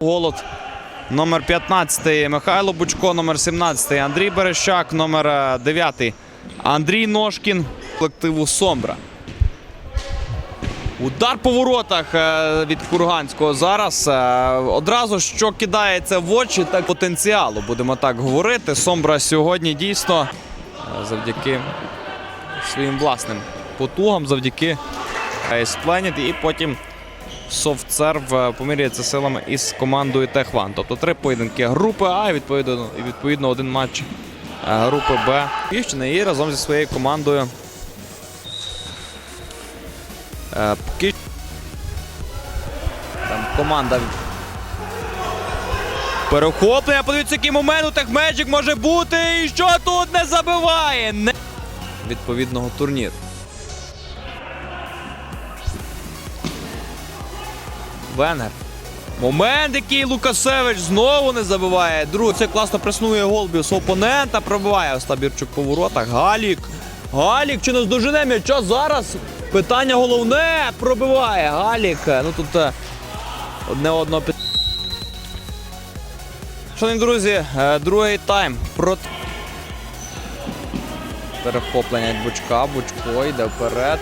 Голод. Номер 15 Михайло Бучко, номер 17 Андрій Берещак, номер е, 9 Андрій Ножкін. Колективу Сомбра. Удар по воротах е, від Курганського зараз. Е, Одразу що кидається в очі, так потенціалу, будемо так говорити. Сомбра сьогодні дійсно е, завдяки своїм власним потугам, завдяки Planet і потім софтсерв е, поміряється силами із командою Техван. Тобто три поєдинки групи А і відповідно, відповідно один матч е, групи Б. Київщини і разом зі своєю командою. е, Там команда. Перехоплення. Подивіться, який момент у Техмеджик може бути. І що тут не забиває? Не... Відповідного турніру. Венгер. Момент, який Лукасевич знову не забиває. Друг, це класно преснує Голбіус. Опонента пробиває Остабірчук по воротах. Галік. Галік чи не здожене м'яча зараз? Питання головне пробиває. Галік. Ну тут е, одне одного під. Шановні друзі, е, другий тайм. Проти... Перехоплення від Бучка. Бучко йде вперед.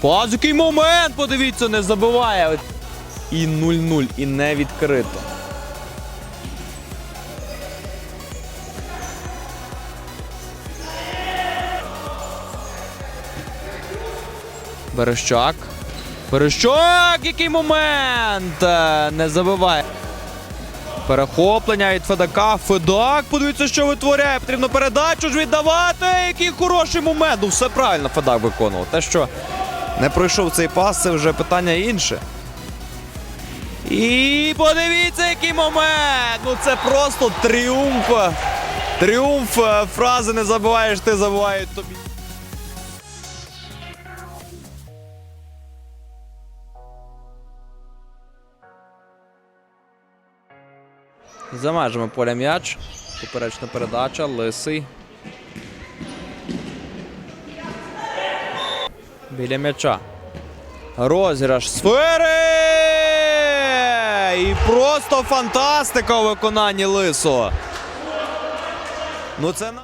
Паз, який момент! Подивіться, не забиває. І 0-0, і не відкрито. Берещак. Берещак! Який момент! Е, Не забиває. Перехоплення від Федака. Федак, подивіться, що витворяє. Потрібно передачу ж віддавати. Який хороший момент. Ну, все правильно Федак виконував. Те, що не пройшов цей пас, це вже питання інше. І подивіться, який момент! Ну це просто тріумф. Тріумф е, фрази не забуваєш, ти забувають тобі. За межами поля м'яч. Поперечна передача. Лисий. Біля м'яча. Розіграш сфери! І просто фантастика у виконанні Лисо. Ну це на.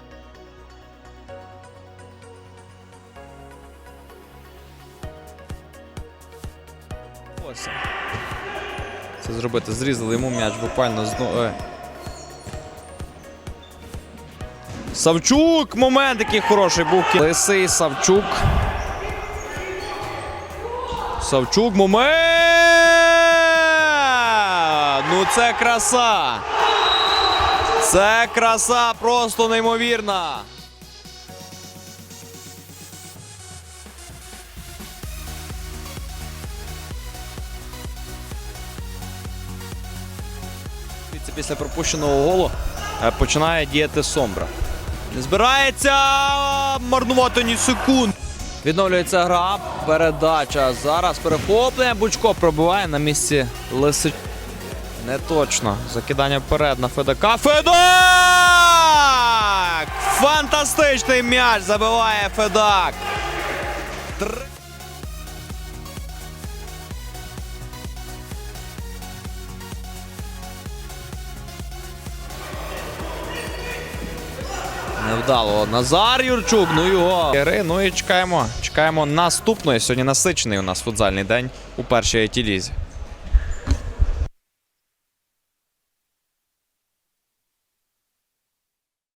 Це зробити. Зрізали йому м'яч буквально знову. Савчук! Момент який хороший був. Лисий Савчук. Савчук, момент! Ну це краса! Це краса просто неймовірна! Після пропущеного голу е, починає діяти Сомбра. Не збирається марнувати ні секунд. Відновлюється гра, передача. Зараз перехоплення. Бучко пробиває на місці Лисич. Не точно. Закидання вперед на Федака. Федак! Фантастичний м'яч забиває Федак. Невдало. Назар Юрчук, ну його. Ну і чекаємо. Чекаємо наступної. Сьогодні насичений у нас футзальний день у першій it лізі